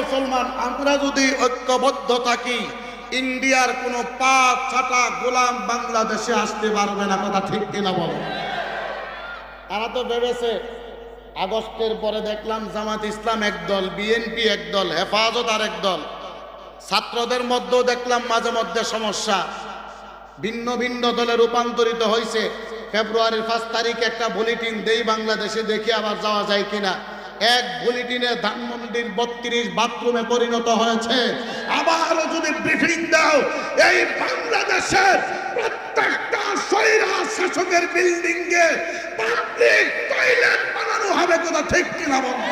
মুসলমান, আমরা যদি ঐক্যবদ্ধ থাকি, ইন্ডিয়ার কোনো পা ছাটা, গোলাম বাংলাদেশে আসতে পারবে না, কথা ঠিক কিনা বলো? তারা তো ভেবেছে, আগস্টের পরে দেখলাম জামাত ইসলাম একদল বিএনপি একদল, হেফাজত আর একদল। ছাত্রদের মধ্যেও দেখলাম মাঝে মধ্যে সমস্যা। ভিন্ন ভিন্ন দলে রূপান্তরিত হয়েছে ফেব্রুয়ারির পাঁচ তারিখে একটা বুলেটিন দেই বাংলাদেশে, দেখি আবার যাওয়া যায় কিনা। এক বুলেটিনে ধানমন্ডির বত্রিশ বাথরুমে পরিণত হয়েছে। আবারও যদি ব্রিফিং দাও, এই বাংলাদেশের প্রত্যেকটা সৈরা শাসকের বিল্ডিং এ পাবলিক টয়লেট বানানো হবে কথা ঠিক কিনা বলো?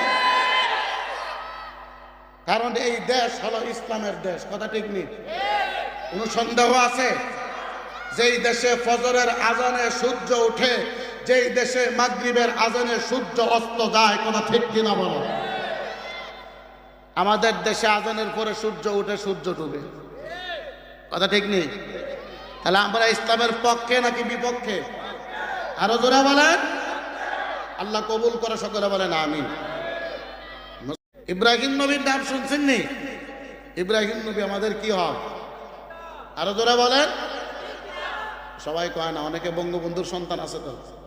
কারণ এই দেশ হলো ইসলামের দেশ, কথা ঠিক নেই কোনো সন্দেহ আছে? যেই দেশে ফজরের আজানে সূর্য ওঠে যেই দেশে মাগরিবের আজানে সূর্য অস্ত যায় কথা ঠিক কিনা বলো? আমাদের দেশে আজানের পরে সূর্য উঠে সূর্য ডুবে। কথা ঠিক নেই? তাহলে আমরা ইসলামের পক্ষে নাকি বিপক্ষে? আরও জোরে বলেন। আল্লাহ কবুল করে সকলে বলেন আমি ইব্রাহিম নবীর নাম শুনছেন নি? ইব্রাহিম নবী আমাদের কি হয়? আরও জোরে বলেন। সবাই কয় না, অনেকে বঙ্গবন্ধুর সন্তান আছে তো।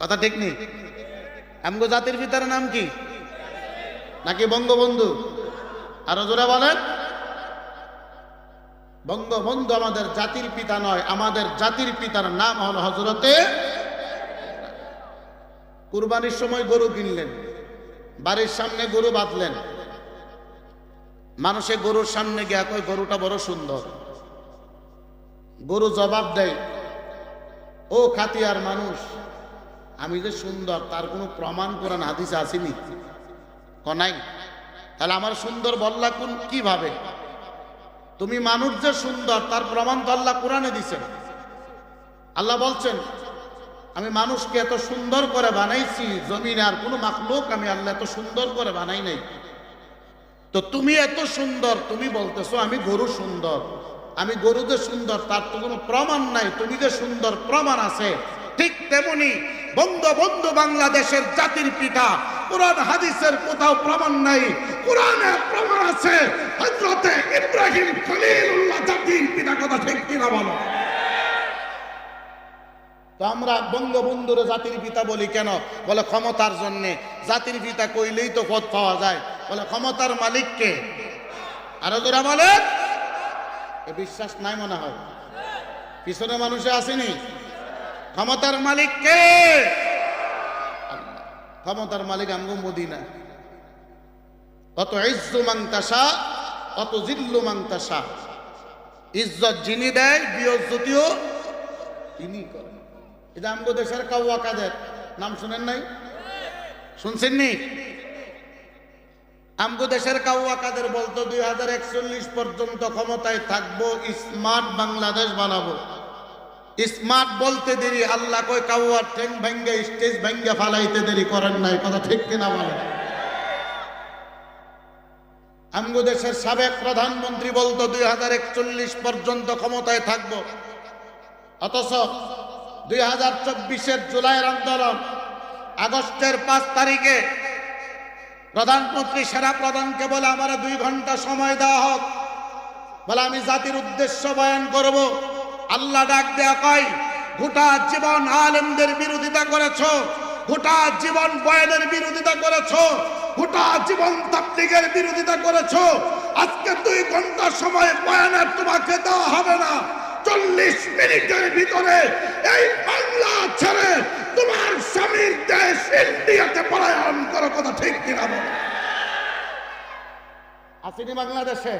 কথা ঠিক নেই? আমগো জাতির পিতার নাম কি? নাকি বঙ্গবন্ধু? আরও জোরে বলেন। বঙ্গবন্ধু আমাদের জাতির পিতা নয়, আমাদের জাতির পিতার নাম হল হজরতে কুরবানির সময় গরু কিনলেন, বাড়ির সামনে গরু বাঁধলেন। মানুষে গরুর সামনে গিয়া কয়, গরুটা বড় সুন্দর। গরু জবাব দেয়, ও খাতিয়ার মানুষ আমি যে সুন্দর, তার কোনো প্রমাণ কোরআন হাদিসে আসেনি। কনাই তাহলে আমার সুন্দর বল্লা কোন, কীভাবে? তুমি মানুষ যে সুন্দর, তার প্রমাণ তো আল্লাহ কোরআনে দিছেন আল্লাহ বলছেন, আমি মানুষকে এত সুন্দর করে বানাইছি, জমিনে আর কোনো মাখলুক আমি আল্লাহ এত সুন্দর করে বানাই নাই। তো তুমি এত সুন্দর, তুমি বলতেছো আমি গরু সুন্দর। আমি গরু যে সুন্দর, তার তো কোনো প্রমাণ নাই। তুমি যে সুন্দর, প্রমাণ আছে। ঠিক তেমনি বঙ্গবন্ধু বাংলাদেশের জাতির পিতা। কোরআন, হাদিসের কোথাও প্রমাণ নাই। কোরআনে প্রমাণ আছে, হযরতে ইব্রাহিম খলিলুল্লাহ জাতির পিতা কথা ঠিক কিনা বলো? তো আমরা বঙ্গবন্ধুর জাতির পিতা বলি কেন? বলে ক্ষমতার জন্যে। জাতির পিতা কইলেই তো পদ পাওয়া যায়। বলে ক্ষমতার মালিককে আরও তোরা বলে এ বিশ্বাস নাই মনে হয়। পিছনে মানুষে আসেনি? ক্ষমতার মালিক কে? ক্ষমতার মালিক আমগো মদিনা। অত ইজ্জু মাংতাসা অত জিল্লু মাংতাসা ইজ্জত যিনি দেয়, বিয়জ্জতিও তিনি করেন। এটা আমগো দেশের কাউয়া কাদের, নাম শুনেন নাই? শুনছেন নি? আমগো দেশের কাউয়া কাদের বলতো, দুই হাজার একচল্লিশ পর্যন্ত ক্ষমতায় থাকব, স্মার্ট বাংলাদেশ বানাবো। স্মার্ট বলতে দেরি, আল্লাহ কই কাউয়ার ঠেং ভেঙ্গে, স্টেজ ভেঙ্গে ফালাইতে দেরি করেন নাই, কথা ঠিক কিনা বলেন আমগো দেশের সাবেক প্রধানমন্ত্রী বলতো, দুই হাজার একচল্লিশ পর্যন্ত ক্ষমতায় থাকব। অথচ দুই হাজার চব্বিশের জুলাইয়ের আন্দোলন, আগস্টের পাঁচ তারিখে প্রধানমন্ত্রী সেরা প্রধানকে বলে, আমার দুই ঘণ্টা সময় দেওয়া হোক, বলে আমি জাতির উদ্দেশ্য বয়ান করব। আল্লাহ ডাক দেয়া কয়, গোটা জীবন আলেমদের বিরোধিতা করেছ, গোটা জীবন বয়ানের বিরোধিতা করেছ, গোটা জীবন তাবলিগের বিরোধিতা করেছ, আজকে দুই ঘণ্টা সময় বয়ানের তোমাকে দেওয়া হবে না। চল্লিশ মিনিটের ভিতরে এই বাংলা ছেড়ে তোমার স্বামীর দেশ ইন্ডিয়াতে পলায়ন করো, কথা ঠিক কিনা আসেনি বাংলাদেশে?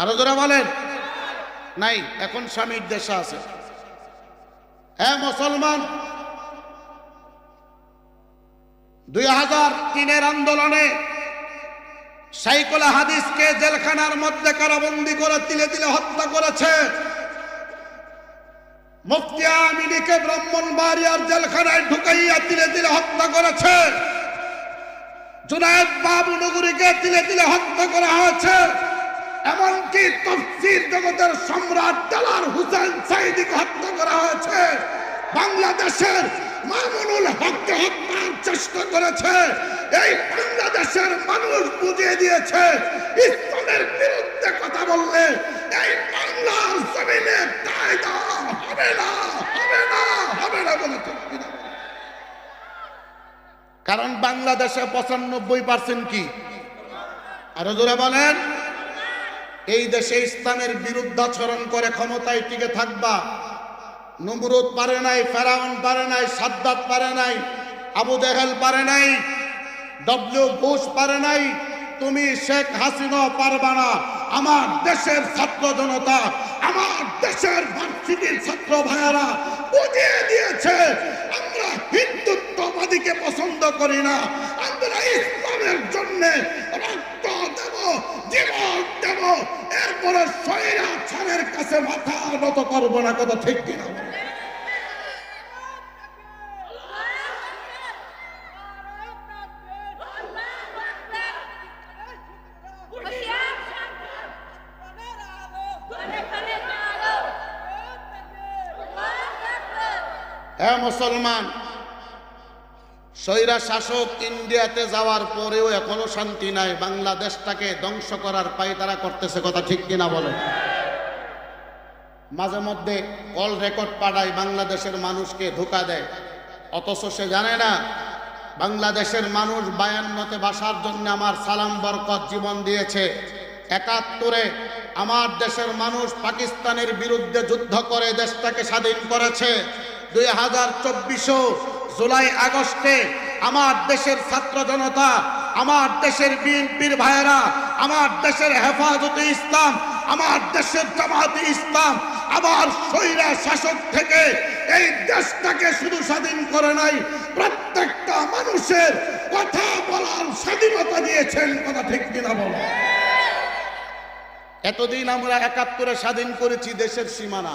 আরও যারা বলেন। নাই, এখন স্বামীর দেশে আছে। হ্যাঁ মুসলমান, দুই হাজার তিনের আন্দোলনে সাইকুল হাদিসকে জেলখানার মধ্যে কারাবন্দি করে তিলে তিলে হত্যা করেছে। মুফতি আমিনীকে ব্রাহ্মণ বাড়িয়ার জেলখানায় ঢুকাইয়া তিলে তিলে হত্যা করেছে। জুনায়দ বাবু নগরীকে তিলে তিলে হত্যা করা হয়েছে। এমনকি তফসির জগতের সম্রাট দালার হুসেন সাইদিকে হত্যা করা হয়েছে। বাংলাদেশের মামুনুল হককে হত্যার চেষ্টা করেছে। এই বাংলাদেশের মানুষ বুঝিয়ে দিয়েছে, ইসলামের বিরুদ্ধে কথা বললে এই বাংলার জমিনে কায়দা হবে না হবে না হবে না বলে? কারণ বাংলাদেশে পঁচানব্বই পার্সেন্ট কি? আরও জোরে বলেন। এই দেশে ইসলামের বিরুদ্ধাচরণ করে ক্ষমতায় টিকে থাকবা। নমরুদ পারে নাই, ফেরাউন পারে নাই, সাদ্দাত পারে নাই, আবু দেহেল পারে নাই, ডব্লিউ বুশ পারে নাই, তুমি শেখ হাসিনা পারবা না। আমার দেশের ছাত্র জনতা, আমার দেশের ভার্সিটির ছাত্র ভাইয়ারা, বুঝিয়ে দিয়েছে, আমরা হিন্দুত্ববাদীকে পছন্দ করি না। আমরা ইসলামের জন্য রক্ত দেব, জীবন দেব এরপরে স্বৈরাচারের কাছে মাথা নত করব না কথা ঠিক কিনা? মুসলমান স্বৈরা শাসক ইন্ডিয়াতে যাওয়ার পরেও এখনও শান্তি নাই। বাংলাদেশটাকে ধ্বংস করার পাই তারা করতেছে কথা ঠিক কিনা বলে মাঝে মধ্যে কল রেকর্ড পাঠায় বাংলাদেশের মানুষকে ধোকা দেয়। অথচ সে জানে না, বাংলাদেশের মানুষ বায়ান্নতে বাসার জন্য আমার সালাম বরকত জীবন দিয়েছে। একাত্তরে আমার দেশের মানুষ পাকিস্তানের বিরুদ্ধে যুদ্ধ করে দেশটাকে স্বাধীন করেছে। দুই হাজার চব্বিশও জুলাই আগস্টে আমার দেশের ছাত্র জনতা, আমার দেশের বিএনপির ভাইয়েরা, আমার দেশের হেফাজতে ইসলাম, আমার দেশের জামাতে ইসলাম আবার স্বৈরা শাসক থেকে এই দেশটাকে শুধু স্বাধীন করে নাই, প্রত্যেকটা মানুষের কথা বলার স্বাধীনতা দিয়েছেন, কথা ঠিক কিনা বলো। এতদিন আমরা একাত্তরে স্বাধীন করেছি দেশের সীমানা।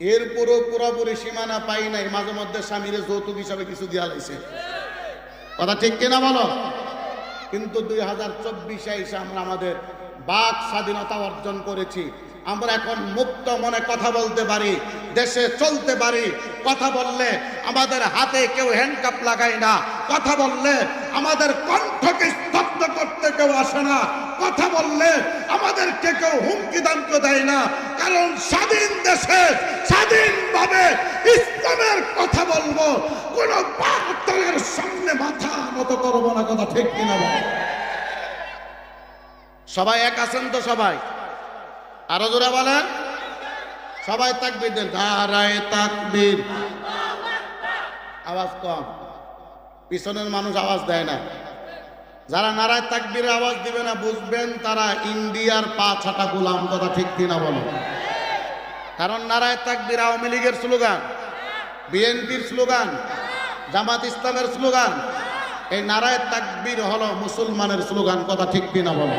এরপরও পুরোপুরি সীমানা পাই নাই, মাঝে মধ্যে স্বামীর যৌতুক হিসাবে কিছু দেওয়া লাগছে কথা ঠিক কিনা বলো? কিন্তু দুই হাজার চব্বিশে এসে আমরা আমাদের বাক স্বাধীনতা অর্জন করেছি। আমরা এখন মুক্ত মনে কথা বলতে পারি, দেশে চলতে পারি। কথা বললে আমাদের হাতে কেউ হ্যান্ডকাপ লাগায় না। কথা বললে আমাদের কণ্ঠকে স্তব্ধ করতে কেউ আসে না। কথা বললে আমাদেরকে কেউ হুমকি দান্ত দেয় না। কারণ স্বাধীন দেশে স্বাধীনভাবে ইসলামের কথা বলব। কোন বাতলের সামনে মাথা নত করব না, কথা ঠিক কিনা সবাই এক আছেন তো সবাই? আরও জোরে বলেন। সবাই তাকবির দেন। ধারায় তাকবির। আওয়াজ কম। পিছনের মানুষ আওয়াজ দেয় না। যারা নারায় তাকবির আওয়াজ দিবে না, বুঝবেন তারা ইন্ডিয়ার পা ছাটা গোলাম কথা ঠিক কিনা বলো। কারণ নারায় তাকবির আওয়ামী লীগের স্লোগান, বিএনপির স্লোগান, জামাত ইসলামের স্লোগান, এই নারায় তাকবির হলো মুসলমানের স্লোগান কথা ঠিক কিনা বলো।